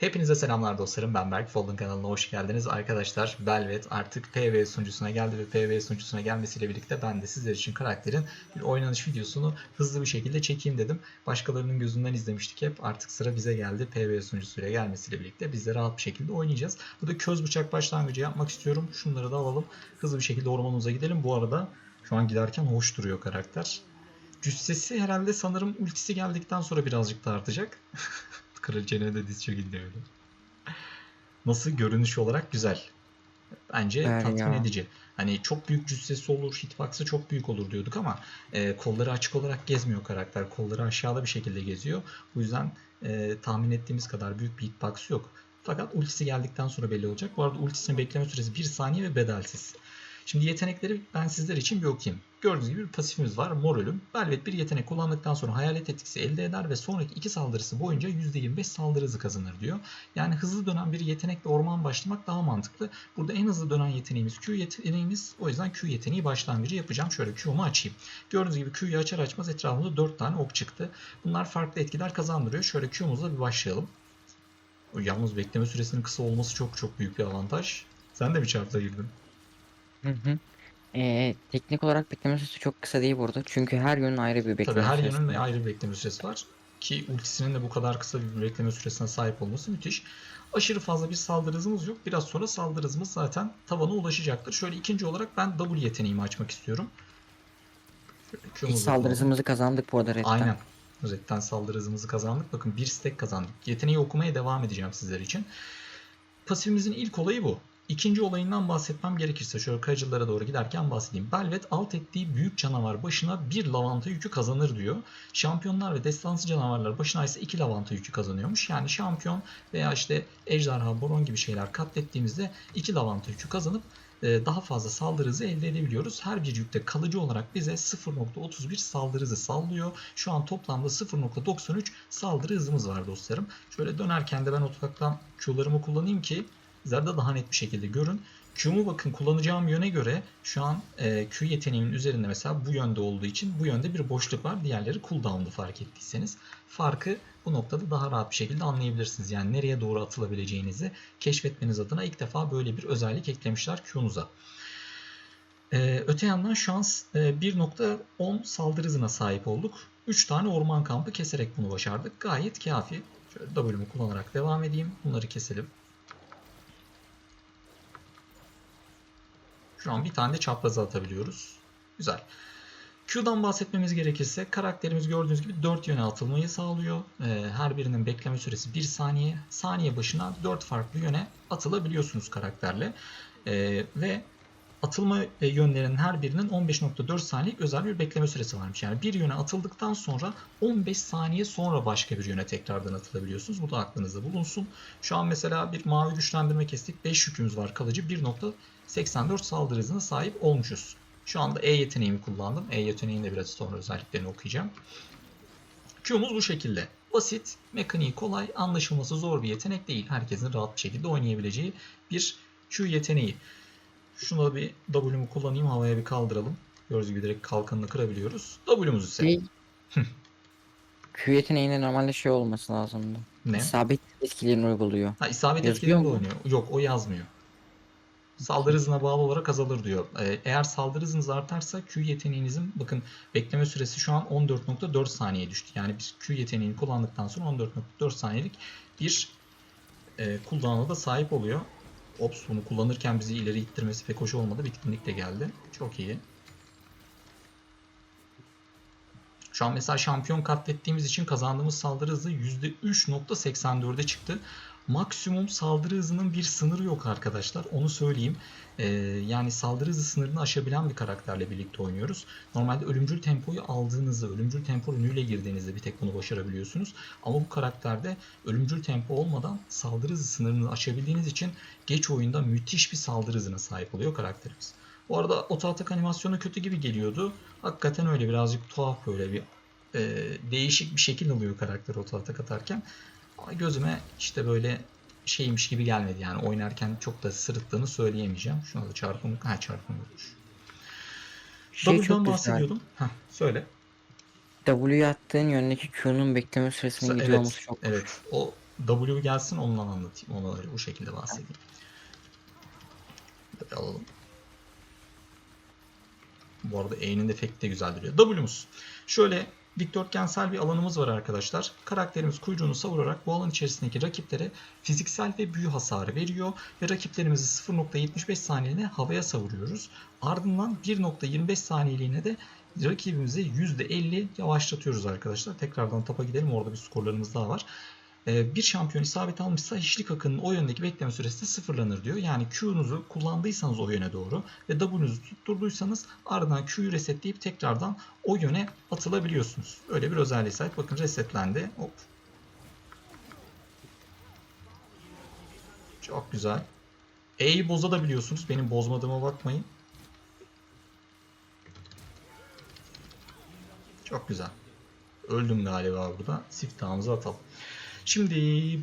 Hepinize selamlar dostlarım. Ben Berk. Folding kanalına hoş geldiniz. Arkadaşlar Velvet artık PvE sunucusuna geldi ve PvE sunucusuna gelmesiyle birlikte ben de sizler için karakterin bir oynanış videosunu hızlı bir şekilde çekeyim dedim. Başkalarının gözünden izlemiştik hep. Artık sıra bize geldi. PvE sunucusuyla gelmesiyle birlikte biz de rahat bir şekilde oynayacağız. Burada köz bıçak başlangıcı yapmak istiyorum. Şunları da alalım. Hızlı bir şekilde ormanımıza gidelim. Bu arada şu an giderken hoş duruyor karakter. Cüssesi herhalde sanırım ultisi geldikten sonra birazcık da artacak. Kraliçene de diz çökildi öyle. Nasıl görünüş olarak güzel. Bence Evet tatmin ya. edici. Hani çok büyük cüssesi olur, hitbox'ı çok büyük olur diyorduk ama e, kolları açık olarak gezmiyor karakter. Kolları aşağıda bir şekilde geziyor. Bu yüzden e, tahmin ettiğimiz kadar büyük bir hitbox'ı yok. Fakat ultisi geldikten sonra belli olacak. Bu arada ultisinin bekleme süresi 1 saniye ve bedelsiz. Şimdi yetenekleri ben sizler için bir okuyayım. Gördüğünüz gibi bir pasifimiz var. Mor ölüm. Velvet bir yetenek kullandıktan sonra hayalet etkisi elde eder ve sonraki iki saldırısı boyunca %25 saldırı hızı kazanır diyor. Yani hızlı dönen bir yetenekle orman başlamak daha mantıklı. Burada en hızlı dönen yeteneğimiz Q yeteneğimiz. O yüzden Q yeteneği başlangıcı yapacağım. Şöyle Q'mu açayım. Gördüğünüz gibi Q'yu açar açmaz etrafımda 4 tane ok çıktı. Bunlar farklı etkiler kazandırıyor. Şöyle Q'muzla bir başlayalım. Yalnız bekleme süresinin kısa olması çok çok büyük bir avantaj. Sen de bir çarpta girdin. Hı hı. Ee, teknik olarak bekleme süresi çok kısa değil burada. Çünkü her yönün ayrı bir bekleme Tabii her süresi yönün ayrı bir bekleme süresi var. Ki ultisinin de bu kadar kısa bir bekleme süresine sahip olması müthiş. Aşırı fazla bir saldırı hızımız yok. Biraz sonra saldırı hızımız zaten tavana ulaşacaktır. Şöyle ikinci olarak ben W yeteneğimi açmak istiyorum. Şöyle Q'muzu saldırı hızımızı kazandık bu arada Red'den. Aynen. Red'den saldırı hızımızı kazandık. Bakın bir stack kazandık. Yeteneği okumaya devam edeceğim sizler için. Pasifimizin ilk olayı bu. İkinci olayından bahsetmem gerekirse şöyle kayıcılara doğru giderken bahsedeyim. Belvet alt ettiği büyük canavar başına bir lavanta yükü kazanır diyor. Şampiyonlar ve destansı canavarlar başına ise iki lavanta yükü kazanıyormuş. Yani şampiyon veya işte ejderha, boron gibi şeyler katlettiğimizde iki lavanta yükü kazanıp e, daha fazla saldırı hızı elde edebiliyoruz. Her bir yükte kalıcı olarak bize 0.31 saldırı hızı sağlıyor. Şu an toplamda 0.93 saldırı hızımız var dostlarım. Şöyle dönerken de ben ototaktan Q'larımı kullanayım ki sizler de daha net bir şekilde görün. Q'mu bakın kullanacağım yöne göre şu an e, Q yeteneğimin üzerinde mesela bu yönde olduğu için bu yönde bir boşluk var. Diğerleri cooldown'du fark ettiyseniz. Farkı bu noktada daha rahat bir şekilde anlayabilirsiniz. Yani nereye doğru atılabileceğinizi keşfetmeniz adına ilk defa böyle bir özellik eklemişler Q'nuza. Ee, öte yandan şu an e, 1.10 saldırı hızına sahip olduk. 3 tane orman kampı keserek bunu başardık. Gayet kafi. Şöyle W'mu kullanarak devam edeyim. Bunları keselim. Şu an bir tane de çapraza atabiliyoruz. Güzel. Q'dan bahsetmemiz gerekirse karakterimiz gördüğünüz gibi 4 yöne atılmayı sağlıyor. Ee, her birinin bekleme süresi 1 saniye. Saniye başına 4 farklı yöne atılabiliyorsunuz karakterle. Ee, ve atılma e, yönlerinin her birinin 15.4 saniyelik özel bir bekleme süresi varmış. Yani bir yöne atıldıktan sonra 15 saniye sonra başka bir yöne tekrardan atılabiliyorsunuz. Bu da aklınızda bulunsun. Şu an mesela bir mavi güçlendirme kestik. 5 yükümüz var kalıcı. 1.84 saldırı hızına sahip olmuşuz. Şu anda E yeteneğimi kullandım. E yeteneğinin de biraz sonra özelliklerini okuyacağım. Q'muz bu şekilde. Basit, mekaniği kolay, anlaşılması zor bir yetenek değil. Herkesin rahat bir şekilde oynayabileceği bir Q yeteneği. Şunu da bir W'mu kullanayım. Havaya bir kaldıralım. Gördüğünüz gibi direkt kalkanını kırabiliyoruz. W'muz ise Şey, Q yeteneğinde normalde şey olması lazımdı. ne? İsabet etkilerini uyguluyor. Ha, isabet mu? oynuyor. Yok o yazmıyor. Saldırı hızına bağlı olarak azalır diyor. Ee, Eğer saldırı hızınız artarsa Q yeteneğinizin bakın bekleme süresi şu an 14.4 saniye düştü. Yani biz Q yeteneğini kullandıktan sonra 14.4 saniyelik bir e, cooldown'a da sahip oluyor. Ops kullanırken bizi ileri ittirmesi pek hoş olmadı. Bitkinlik de geldi. Çok iyi. Şu an mesela şampiyon katlettiğimiz için kazandığımız saldırı hızı %3.84'e çıktı. Maksimum saldırı hızının bir sınırı yok arkadaşlar. Onu söyleyeyim. Ee, yani saldırı hızı sınırını aşabilen bir karakterle birlikte oynuyoruz. Normalde ölümcül tempoyu aldığınızda, ölümcül tempo ürünüyle girdiğinizde bir tek bunu başarabiliyorsunuz. Ama bu karakterde ölümcül tempo olmadan saldırı hızı sınırını aşabildiğiniz için geç oyunda müthiş bir saldırı hızına sahip oluyor karakterimiz. Bu arada oto atak animasyonu kötü gibi geliyordu. Hakikaten öyle birazcık tuhaf böyle bir e, değişik bir şekil alıyor karakter oto atak atarken. Ama gözüme işte böyle şeymiş gibi gelmedi yani oynarken çok da sırıttığını söyleyemeyeceğim. Şuna da çarpım, ha çarpım vurmuş. Şey W'dan bahsediyordum. Heh, söyle. W attığın yöndeki Q'nun bekleme süresinin Evet, gidiyor olması çok hoş. Evet. O W gelsin ondan anlatayım. Onu öyle o şekilde bahsedeyim. Böyle alalım. Bu arada E'nin efekti de güzel duruyor. W'muz. Şöyle dikdörtgensel bir alanımız var arkadaşlar. Karakterimiz kuyruğunu savurarak bu alan içerisindeki rakiplere fiziksel ve büyü hasarı veriyor. Ve rakiplerimizi 0.75 saniyeliğine havaya savuruyoruz. Ardından 1.25 saniyeliğine de rakibimizi %50 yavaşlatıyoruz arkadaşlar. Tekrardan tapa gidelim. Orada bir skorlarımız daha var. Ee, bir şampiyon isabet almışsa hiçlik akının o yöndeki bekleme süresi de sıfırlanır diyor. Yani Q'nuzu kullandıysanız o yöne doğru ve W'nuzu tutturduysanız ardından Q'yu resetleyip tekrardan o yöne atılabiliyorsunuz. Öyle bir özelliğe sahip. Bakın resetlendi. Hop. Çok güzel. E'yi bozabiliyorsunuz. Benim bozmadığıma bakmayın. Çok güzel. Öldüm galiba burada. Siftahımızı atalım. Şimdi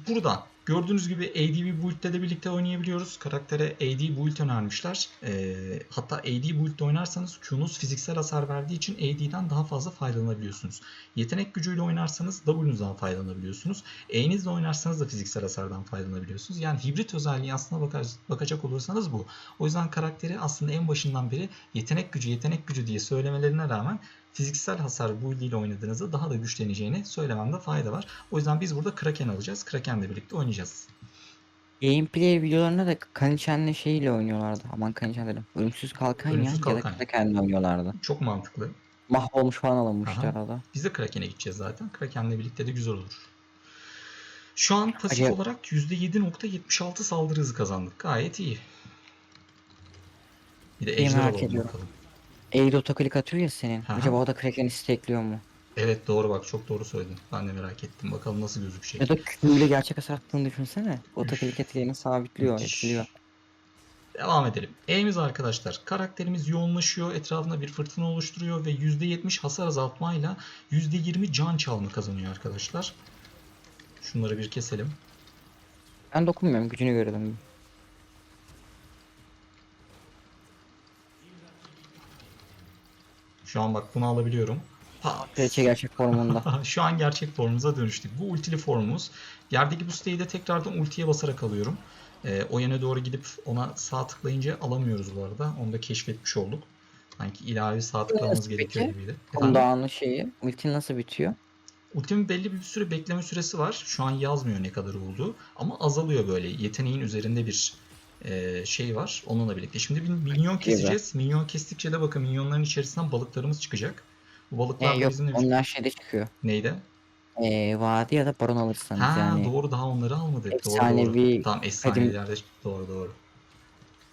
burada gördüğünüz gibi ADB build'de de birlikte oynayabiliyoruz. Karaktere AD build önermişler. Ee, hatta AD build'de oynarsanız Q'nuz fiziksel hasar verdiği için AD'den daha fazla faydalanabiliyorsunuz. Yetenek gücüyle oynarsanız W'nuzdan faydalanabiliyorsunuz. E'nizle oynarsanız da fiziksel hasardan faydalanabiliyorsunuz. Yani hibrit özelliği aslında bakar, bakacak olursanız bu. O yüzden karakteri aslında en başından beri yetenek gücü yetenek gücü diye söylemelerine rağmen fiziksel hasar build ile oynadığınızda daha da güçleneceğini söylememde fayda var. O yüzden biz burada Kraken alacağız. Kraken'le birlikte oynayacağız. Gameplay videolarında da Kanichen'le şeyle oynuyorlardı. Aman Kanichen dedim. Ölümsüz Kalkan Ölümsüz ya. Ya Kalkan. da Kraken'le oynuyorlardı. Çok mantıklı. Mahvolmuş falan alınmıştı Aha. arada. Biz de Kraken'e gideceğiz zaten. Kraken'le birlikte de güzel olur. Şu an pasif Acaba- olarak %7.76 saldırı hızı kazandık. Gayet iyi. Bir de ejder ediyorum. bakalım. Eğri otoklik atıyor ya senin. Aha. Acaba o da Kraken'i stekliyor mu? Evet doğru bak çok doğru söyledin. Ben de merak ettim. Bakalım nasıl gözükecek. Ya da ile gerçek hasar attığını düşünsene. Otoklik etkilerini sabitliyor, etkiliyor. Devam edelim. E'miz arkadaşlar. Karakterimiz yoğunlaşıyor. Etrafında bir fırtına oluşturuyor ve %70 hasar azaltmayla %20 can çalma kazanıyor arkadaşlar. Şunları bir keselim. Ben dokunmuyorum, gücünü görelim. Şu an bak bunu alabiliyorum. Pat. Kraliçe gerçek formunda. Şu an gerçek formumuza dönüştük. Bu ultili formumuz. Yerdeki bu siteyi de tekrardan ultiye basarak alıyorum. Ee, o yöne doğru gidip ona sağ tıklayınca alamıyoruz bu arada. Onu da keşfetmiş olduk. Sanki ilave sağ tıklamamız Nasıl gerekiyor peki? gibiydi. Dağının şeyi, ulti nasıl bitiyor? Ultimin belli bir süre bekleme süresi var. Şu an yazmıyor ne kadar olduğu. Ama azalıyor böyle. Yeteneğin üzerinde bir e, şey var. Onunla birlikte. Şimdi bir minyon keseceğiz. Minyon kestikçe de bakın minyonların içerisinden balıklarımız çıkacak. Bu balıklar Ee, da yok, bizimle... onlar şeyde çıkıyor. Neydi? Ee, vadi ya da baron alırsanız Ha yani. doğru daha onları almadık. Doğru, Efsanevi doğru. Tamam efsanelerde doğru doğru.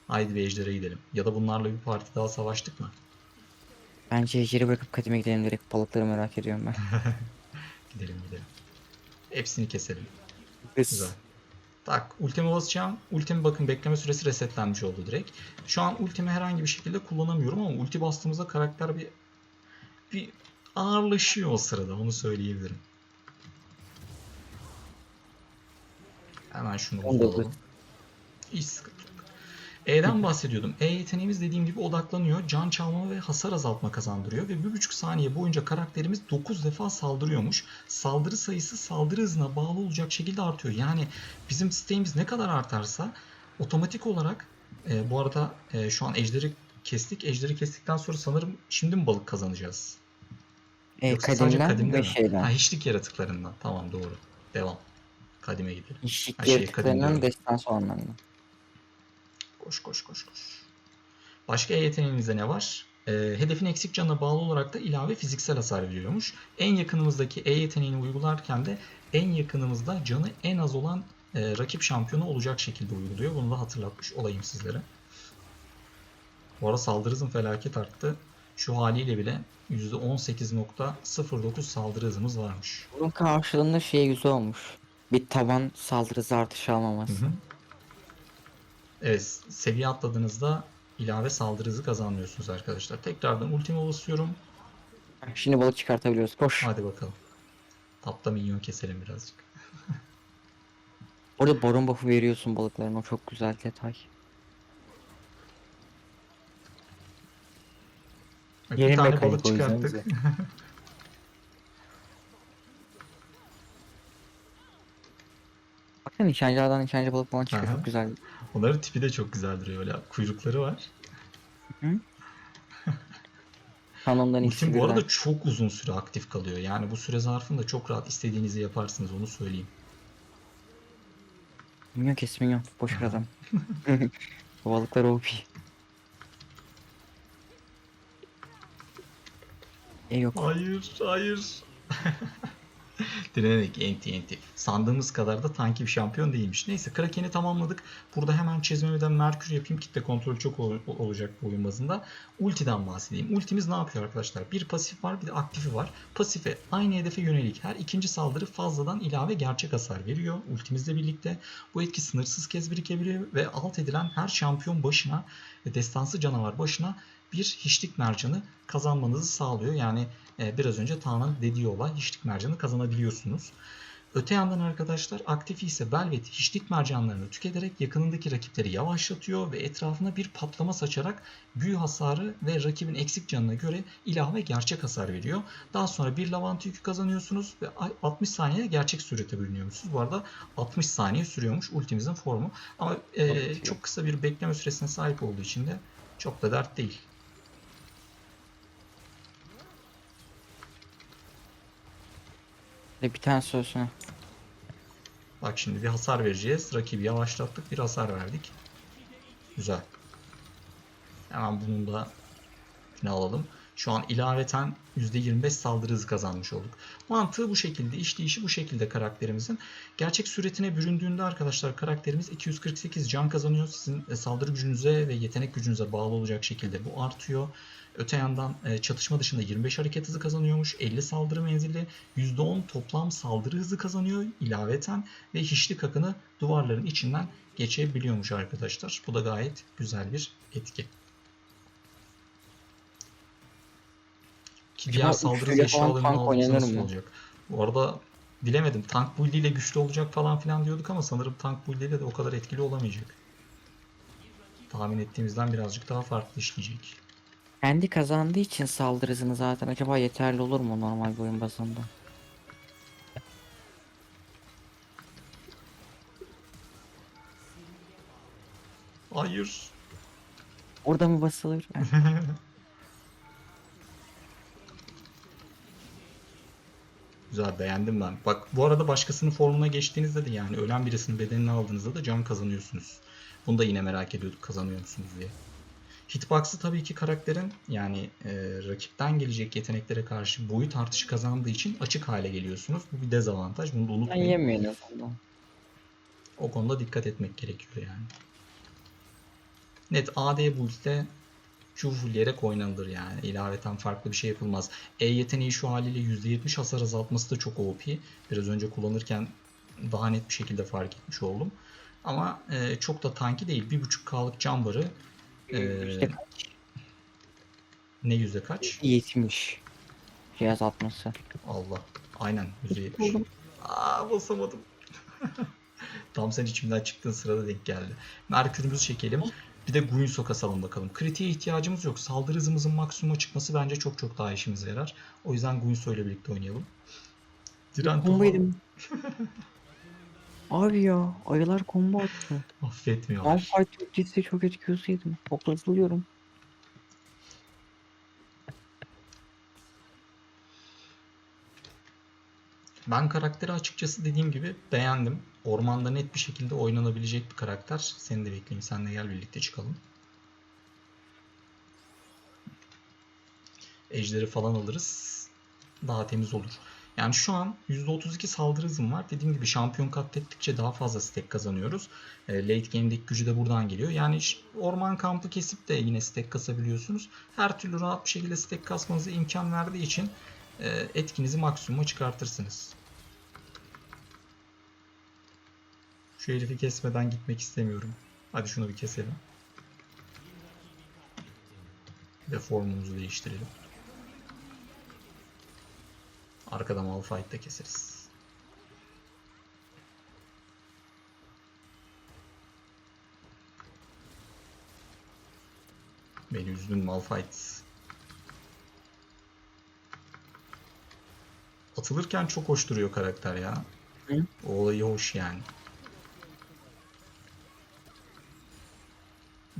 Haydi bir ejdere gidelim. Ya da bunlarla bir parti daha savaştık mı? Bence ejderi bırakıp kadime gidelim direkt. Balıkları merak ediyorum ben. Gidelim gidelim. Hepsini keselim. Güzel. Tak ultimi basacağım. Ultimi bakın bekleme süresi resetlenmiş oldu direkt. Şu an ultimi herhangi bir şekilde kullanamıyorum ama ulti bastığımızda karakter bir bir ağırlaşıyor o sırada onu söyleyebilirim. Hemen şunu bulalım. Hiç sıkıntı. E'den bahsediyordum. E yeteneğimiz dediğim gibi odaklanıyor. Can çalma ve hasar azaltma kazandırıyor. Ve 1,5 saniye boyunca karakterimiz 9 defa saldırıyormuş. Saldırı sayısı saldırı hızına bağlı olacak şekilde artıyor. Yani bizim siteğimiz ne kadar artarsa otomatik olarak e, bu arada e, şu an ejderi kestik. Ejderi kestikten sonra sanırım şimdi mi balık kazanacağız? Ee, Yoksa sadece kadimden kadimde ve mi? şeyden. Ha, hiçlik yaratıklarından. Tamam doğru. Devam. Kadime gidelim. Ha, şey, yaratıklarından kadim destansı olanlarından. Koş koş koş koş. Başka E yeteneğimizde ne var? Ee, hedefin eksik canına bağlı olarak da ilave fiziksel hasar veriyormuş. En yakınımızdaki E yeteneğini uygularken de en yakınımızda canı en az olan e, rakip şampiyonu olacak şekilde uyguluyor. Bunu da hatırlatmış olayım sizlere. Bu arada saldırı hızım felaket arttı. Şu haliyle bile %18.09 saldırı hızımız varmış. Bunun karşılığında şey güzel olmuş. Bir taban saldırı hızı artışı Hı almaması. hı. Evet, seviye atladığınızda ilave saldırı hızı kazanmıyorsunuz arkadaşlar. Tekrardan ultimi basıyorum. Şimdi balık çıkartabiliyoruz. Koş. Hadi bakalım. Tapta minyon keselim birazcık. Orada baron buff'u veriyorsun balıklarına. O çok güzel detay. Bak, Yeni bir tane mekanik balık o yüzden çıkarttık. Baksana nişancılardan nişancı balık falan çıkıyor. Aha. Çok güzel. Onların tipi de çok güzel duruyor. Öyle kuyrukları var. Kanondan ikisi Ultim bu arada çok uzun süre aktif kalıyor. Yani bu süre zarfında çok rahat istediğinizi yaparsınız onu söyleyeyim. Minyon kes minyon. Boş ver adam. Bu balıklar OP. E yok. Hayır, hayır. Direnerek enti enti. Sandığımız kadar da tanki bir şampiyon değilmiş. Neyse Kraken'i tamamladık. Burada hemen çizmemeden Merkür yapayım. Kitle kontrolü çok ol- olacak bu oyun bazında. Ultiden bahsedeyim. Ultimiz ne yapıyor arkadaşlar? Bir pasif var bir de aktifi var. Pasife aynı hedefe yönelik her ikinci saldırı fazladan ilave gerçek hasar veriyor. Ultimizle birlikte bu etki sınırsız kez birikebiliyor ve alt edilen her şampiyon başına ve destansı canavar başına bir hiçlik mercanı kazanmanızı sağlıyor. Yani e, biraz önce Tahan'ın dediği olay hiçlik mercanı kazanabiliyorsunuz. Öte yandan arkadaşlar aktifi ise Belvet hiçlik mercanlarını tüketerek yakınındaki rakipleri yavaşlatıyor ve etrafına bir patlama saçarak büyü hasarı ve rakibin eksik canına göre ilave gerçek hasar veriyor. Daha sonra bir lavant yükü kazanıyorsunuz ve 60 saniye gerçek sürete bölünüyormuşsunuz. Bu arada 60 saniye sürüyormuş ultimizin formu. Ama e, çok kısa bir bekleme süresine sahip olduğu için de çok da dert değil. Bir tane söylesene. Bak şimdi bir hasar vereceğiz. Rakibi yavaşlattık. Bir hasar verdik. Güzel. Hemen bunun da ne alalım. Şu an ilaveten %25 saldırı hızı kazanmış olduk. Mantığı bu şekilde, işleyişi bu şekilde karakterimizin. Gerçek süretine büründüğünde arkadaşlar karakterimiz 248 can kazanıyor. Sizin e, saldırı gücünüze ve yetenek gücünüze bağlı olacak şekilde bu artıyor. Öte yandan e, çatışma dışında 25 hareket hızı kazanıyormuş. 50 saldırı menzili, %10 toplam saldırı hızı kazanıyor ilaveten ve hiçlik akını duvarların içinden geçebiliyormuş arkadaşlar. Bu da gayet güzel bir etki. Ki diğer saldırı üçlüyle falan eşyalarını tank aldığımızda oynanır nasıl mı? olacak? Bu arada bilemedim. Tank build ile güçlü olacak falan filan diyorduk ama sanırım tank build ile de o kadar etkili olamayacak. Tahmin ettiğimizden birazcık daha farklı işleyecek. Kendi kazandığı için saldırı hızını zaten acaba yeterli olur mu normal bir oyun bazında? Hayır. Orada mı basılır? Güzel beğendim ben. Bak bu arada başkasının formuna geçtiğinizde de yani ölen birisinin bedenini aldığınızda da can kazanıyorsunuz. Bunu da yine merak ediyorduk kazanıyor musunuz diye. Hitbox'ı tabii ki karakterin yani e, rakipten gelecek yeteneklere karşı boyut artışı kazandığı için açık hale geliyorsunuz. Bu bir dezavantaj. Bunu da Ben unutmayın. yemiyor en azından. O konuda dikkat etmek gerekiyor yani. Net AD build'de Q fullleyerek oynanılır yani. İlaveten farklı bir şey yapılmaz. E yeteneği şu haliyle %70 hasar azaltması da çok OP. Biraz önce kullanırken daha net bir şekilde fark etmiş oldum. Ama e, çok da tanki değil. 1.5K'lık can barı e, İşte ne yüzde kaç? 70. Cihaz atması. Allah. Aynen %70. Buldum. Aa basamadım. Tam sen içimden çıktığın sırada denk geldi. Merkürümüzü çekelim. Bir de Guinsoo kasalım bakalım. Kritiğe ihtiyacımız yok. Saldırı hızımızın maksimuma çıkması bence çok çok daha işimize yarar. O yüzden Guinsoo ile birlikte oynayalım. Diren Combo Toma yedim. Abi ya ayılar combo attı. affetmiyor. Malphite ultisi çok etkisi yedim. Toplatılıyorum. Ben karakteri açıkçası dediğim gibi beğendim. Ormanda net bir şekilde oynanabilecek bir karakter. Seni de bekleyeyim. Sen de gel birlikte çıkalım. Ejderi falan alırız. Daha temiz olur. Yani şu an %32 saldırı hızım var. Dediğim gibi şampiyon katlettikçe daha fazla stack kazanıyoruz. E, Late game'deki gücü de buradan geliyor. Yani orman kampı kesip de yine stack kasabiliyorsunuz. Her türlü rahat bir şekilde stack kasmanıza imkan verdiği için e, etkinizi maksimuma çıkartırsınız. Şu herifi kesmeden gitmek istemiyorum. Hadi şunu bir keselim. De formumuzu değiştirelim. Arkada Malphite'da keseriz. Beni üzdün Malphite. Atılırken çok hoş duruyor karakter ya. Hı? O olayı hoş yani.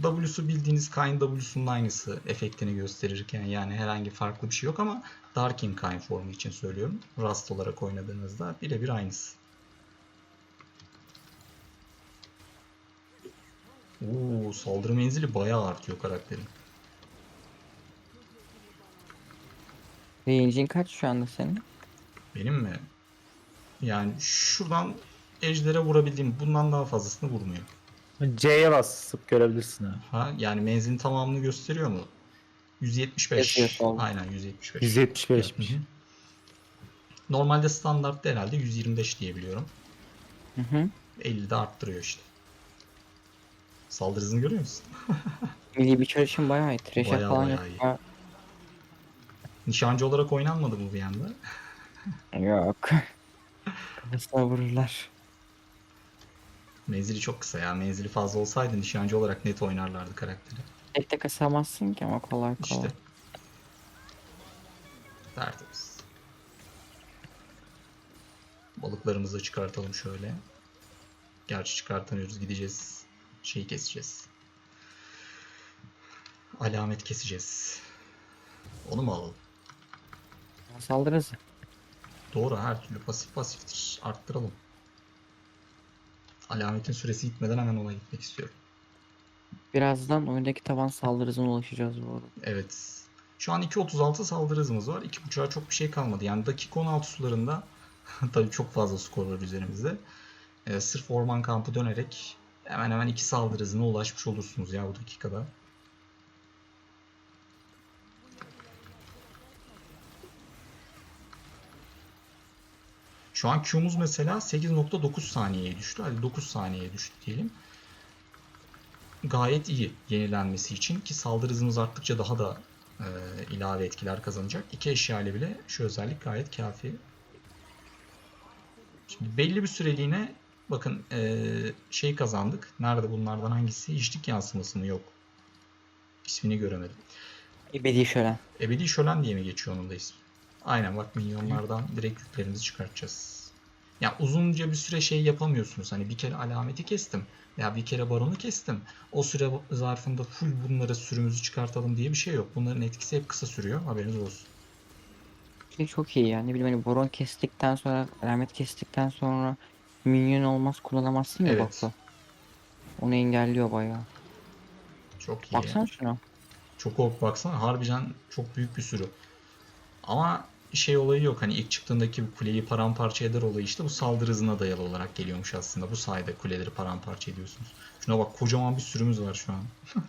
W'su bildiğiniz Kayn W'sunun aynısı efektini gösterirken yani herhangi farklı bir şey yok ama Darkin Kayn formu için söylüyorum. Rust olarak oynadığınızda birebir aynısı. Oo, saldırı menzili bayağı artıyor karakterin. Range'in kaç şu anda senin? Benim mi? Yani şuradan ejder'e vurabildiğim bundan daha fazlasını vurmuyor. C'ye basıp görebilirsin ha. Ha yani menzilin tamamını gösteriyor mu? 175. Yazıyor solda. Aynen 175. 175'miş. Hı hı. Normalde standart herhalde 125 diyebiliyorum. Hı hı. 50 de arttırıyor işte. Saldırı hızını görüyor musun? Milli bir için bayağı iyi. Trash'e Bayağı falan bayağı iyi. Nişancı olarak oynanmadı mı bir anda? Yok. Kafasına vururlar. Menzili çok kısa ya. Menzili fazla olsaydı nişancı olarak net oynarlardı karakteri. Tek tek asamazsın ki ama kolay kolay. İşte. Tertemiz. Balıklarımızı çıkartalım şöyle. Gerçi çıkartamıyoruz. Gideceğiz. Şeyi keseceğiz. Alamet keseceğiz. Onu mu alalım? Saldırı hızı. Doğru her türlü pasif pasiftir. Arttıralım. Alametin süresi gitmeden hemen ona gitmek istiyorum. Birazdan oyundaki taban saldırı hızına ulaşacağız bu arada. Evet. Şu an 2.36 saldırı hızımız var. 2.5'a çok bir şey kalmadı. Yani dakika 16 sularında tabii çok fazla skor var üzerimizde. Ee, sırf orman kampı dönerek hemen hemen 2 saldırı hızına ulaşmış olursunuz ya bu dakikada. Şu an Q'muz mesela 8.9 saniyeye düştü. Hadi 9 saniyeye düştü diyelim. Gayet iyi yenilenmesi için ki saldırı hızımız arttıkça daha da e, ilave etkiler kazanacak. İki eşya ile bile şu özellik gayet kafi. Şimdi belli bir süreliğine bakın e, şey kazandık. Nerede bunlardan hangisi? Hiçlik yansıması mı? Yok. İsmini göremedim. Ebedi şölen. Ebedi şölen diye mi geçiyor onun da ismi? Aynen bak minyonlardan direkt yüklerimizi çıkartacağız. Ya uzunca bir süre şey yapamıyorsunuz. Hani bir kere alameti kestim veya bir kere baronu kestim. O süre zarfında full bunları sürümüzü çıkartalım diye bir şey yok. Bunların etkisi hep kısa sürüyor. Haberiniz olsun. Şey çok iyi yani. Ne bileyim hani boron kestikten sonra, alamet kestikten sonra minyon olmaz kullanamazsın ya Evet. baksa. Onu engelliyor bayağı. Çok iyi. Baksana şuna. Çok ok baksana. Harbiden çok büyük bir sürü. Ama şey olayı yok. Hani ilk çıktığındaki bu kuleyi paramparça eder olayı işte bu saldırı hızına dayalı olarak geliyormuş aslında. Bu sayede kuleleri paramparça ediyorsunuz. Şuna bak kocaman bir sürümüz var şu an.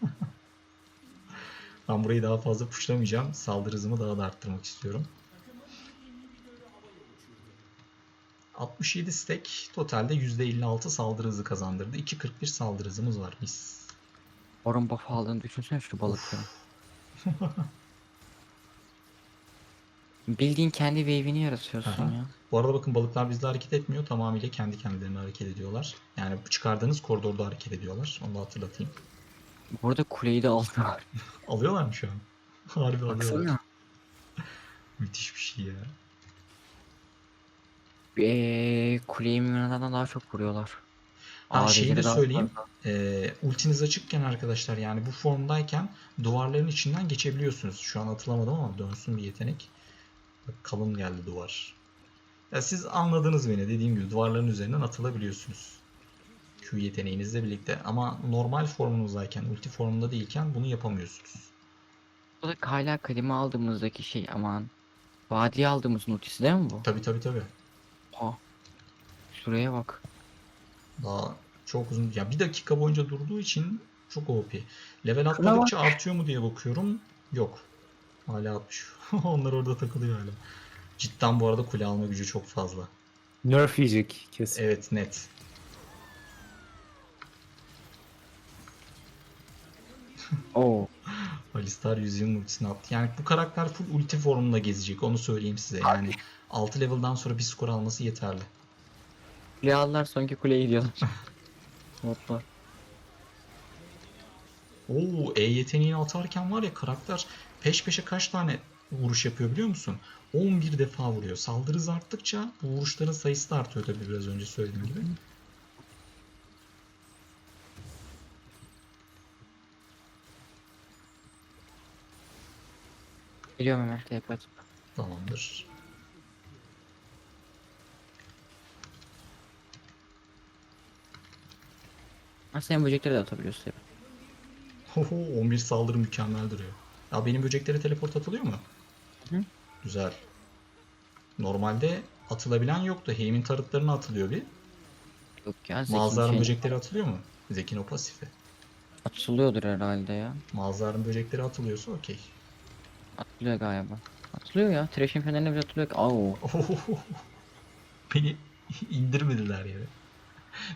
ben burayı daha fazla pushlamayacağım. Saldırı hızımı daha da arttırmak istiyorum. 67 stack totalde %56 saldırı hızı kazandırdı. 2.41 saldırı hızımız var. Mis. Boron buff aldığını düşünsene şu balıkları. Bildiğin kendi wave'ini yaratıyorsun Aha. ya. Bu arada bakın balıklar bizde hareket etmiyor. Tamamıyla kendi kendilerine hareket ediyorlar. Yani çıkardığınız koridorda hareket ediyorlar. Onu da hatırlatayım. Burada kuleyi de aldılar. Alıyorlar mı şu an? Harbi alıyorlar. Baksana. Müthiş bir şey ya. Eee kuleyi minyonlardan daha çok vuruyorlar. Ha, şeyi de söyleyeyim. Ee, ultiniz açıkken arkadaşlar yani bu formdayken duvarların içinden geçebiliyorsunuz. Şu an hatırlamadım ama dönsün bir yetenek. Bak, kalın geldi duvar. Ya siz anladınız beni. Dediğim gibi duvarların üzerinden atılabiliyorsunuz. Q yeteneğinizle birlikte. Ama normal formunuzdayken, ulti formunda değilken bunu yapamıyorsunuz. Bu da hala kalemi aldığımızdaki şey aman. Vadiye aldığımız ultisi değil mi bu? Tabi tabi tabi. Ha. Şuraya bak. Daha çok uzun. Ya bir dakika boyunca durduğu için çok OP. Level atladıkça artıyor mu diye bakıyorum. Yok. Hala 60. Onlar orada takılıyor hala. Cidden bu arada kule alma gücü çok fazla. Nerf yiyecek kesin. Evet net. Oo. Alistar 120 ultisini attı. Yani bu karakter full ulti formunda gezecek. Onu söyleyeyim size. Yani 6 level'dan sonra bir skor alması yeterli. Kule aldılar sonraki kuleye gidiyorlar. Mutlu. Oo, E yeteneğini atarken var ya karakter peş peşe kaç tane vuruş yapıyor biliyor musun? 11 defa vuruyor. Saldırı arttıkça bu vuruşların sayısı da artıyor tabii biraz önce söylediğim gibi. Geliyorum hemen TP atıp. Tamamdır. Ha, Sen böcekleri de atabiliyorsun. Hoho 11 saldırı mükemmel duruyor. Ya benim böceklere teleport atılıyor mu? Hı. Güzel. Normalde atılabilen yoktu. Heymin tarıtlarına atılıyor bir. Yok ya Zeki'nin Mağazarın şeyine böcekleri atılıyor mu? Zekin o pasifi. atılıyordur herhalde ya. Mağazarın böcekleri atılıyorsa okey. Atılıyor galiba. Atılıyor ya. Thresh'in fenerine bile atılıyor. Au. Beni indirmediler yere.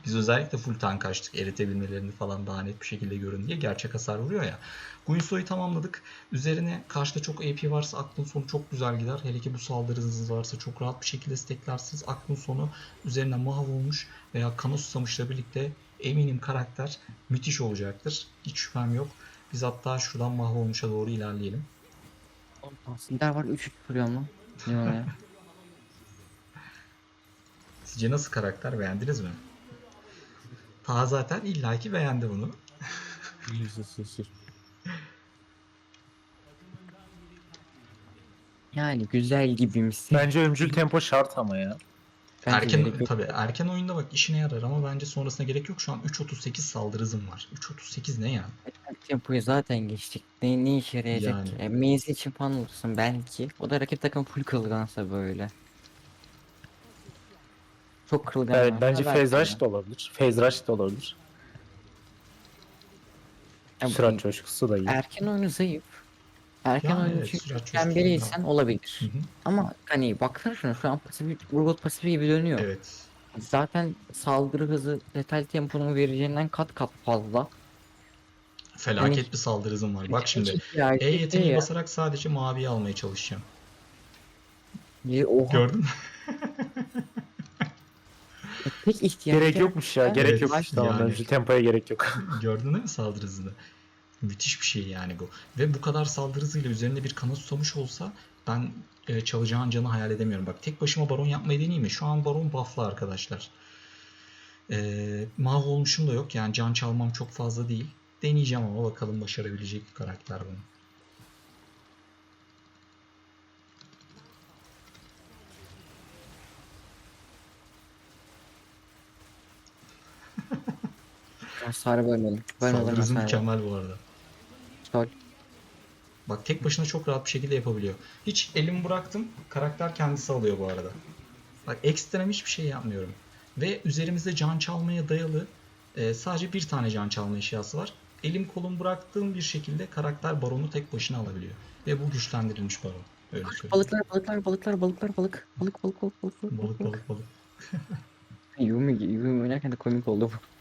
Biz özellikle full tank açtık. Eritebilmelerini falan daha net bir şekilde görün diye. Gerçek hasar vuruyor ya. Guinsoo'yu tamamladık. Üzerine karşıda çok AP varsa aklın sonu çok güzel gider. Hele ki bu saldırınız varsa çok rahat bir şekilde steklersiniz. Aklın sonu üzerine mahvolmuş veya kanı susamışla birlikte eminim karakter müthiş olacaktır. Hiç şüphem yok. Biz hatta şuradan mahvolmuşa doğru ilerleyelim. Tahsiller var 3 3 vuruyorum lan. Ne o ya? Sizce nasıl karakter beğendiniz mi? Ta zaten illaki beğendi bunu. Yani güzel gibimsin. Bence öncül tempo şart ama ya. Bence erken tabii erken oyunda bak işine yarar ama bence sonrasına gerek yok. Şu an 3.38 saldırı hızım var. 3.38 ne yani? Tempoyu zaten geçtik. Ne, ne işe yarayacak Yani. ki? E, menzil için falan olursun belki. O da rakip takım full kırılgansa böyle. Çok kırılgan. Evet, varsa bence ya. da olabilir. Rush da olabilir. Ya bu- Sürat coşkusu da iyi. Erken oyunu zayıf. Erken Yani oyunu evet, çünkü sürat sen coşkusu biriysen olabilir. Hı hı. Ama hani baksana şuna şu an pasif, Urgot pasifi gibi dönüyor. Evet. Zaten saldırı hızı letal temponun vereceğinden kat kat fazla. Felaket Hani- bir saldırı hızım var. Bak şimdi. E yeteneği basarak sadece maviyi almaya çalışacağım. Bir- Oha. Gördün mü? Tek ihtiyacı Gerek yokmuş ya. Evet, Gerek yokmuş. Tamam yani. öncül tempoya gerek yok. Gördün değil mi saldırı hızını? Müthiş bir şey yani bu. Ve bu kadar saldırı hızıyla üzerinde bir kanat susamış olsa ben e, çalacağın canı hayal edemiyorum. Bak tek başıma baron yapmayı deneyeyim mi? Şu an baron buff'lı arkadaşlar. E, mahvolmuşum da yok. Yani can çalmam çok fazla değil. Deneyeceğim ama bakalım başarabilecek bir karakter bunu. Hasarı bölmedim. Ben Saldırı olurum hızı hasarı. mükemmel bu arada. Sol. Bak tek başına çok rahat bir şekilde yapabiliyor. Hiç elimi bıraktım. Karakter kendisi alıyor bu arada. Bak ekstrem hiçbir şey yapmıyorum. Ve üzerimizde can çalmaya dayalı e, sadece bir tane can çalma eşyası var. Elim kolum bıraktığım bir şekilde karakter baronu tek başına alabiliyor. Ve bu güçlendirilmiş baron. Öyle söyleyeyim. Balıklar balıklar balıklar balıklar balık. Balık balık balık balık balık Balık balık balık. Yumi, Yumi oynarken de komik oldu bu.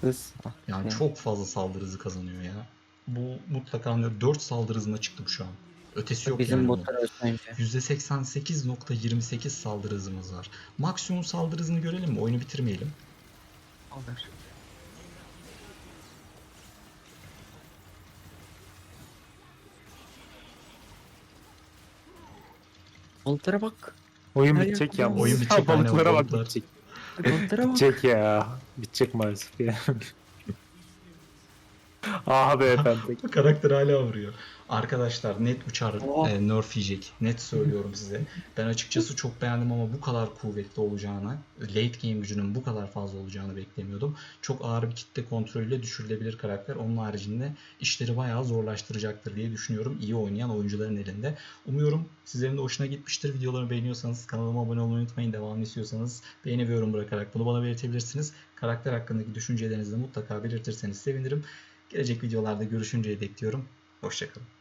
Hız. Ah, Yani be. çok fazla saldırı hızı kazanıyor ya. Bu mutlaka 4 saldırı hızına çıktı bu şu an. Ötesi yok Bizim yani bunun. botlar önce. %88.28 saldırı hızımız var. Maksimum saldırı hızını görelim mi? Oyunu bitirmeyelim. Olur. Balıklara bak. Oyun Her bitecek ya. Oyun bitecek, Balıklara bak balıklar. bitecek. Bak. Bitecek ya. Bitecek maalesef ya. ah be efendim. Karakter hala vuruyor. Arkadaşlar net uçar Oh. e, nerf yiyecek. Net söylüyorum size. Ben açıkçası çok beğendim ama bu kadar kuvvetli olacağını, late game gücünün bu kadar fazla olacağını beklemiyordum. Çok ağır bir kitle kontrolüyle düşürülebilir karakter. Onun haricinde işleri bayağı zorlaştıracaktır diye düşünüyorum. iyi oynayan oyuncuların elinde. Umuyorum sizlerin de hoşuna gitmiştir. Videolarımı beğeniyorsanız kanalıma abone olmayı unutmayın. Devamını istiyorsanız beğeni ve yorum bırakarak bunu bana belirtebilirsiniz. Karakter hakkındaki düşüncelerinizi de mutlaka belirtirseniz sevinirim. Gelecek videolarda görüşünceye dek diyorum. Hoşçakalın.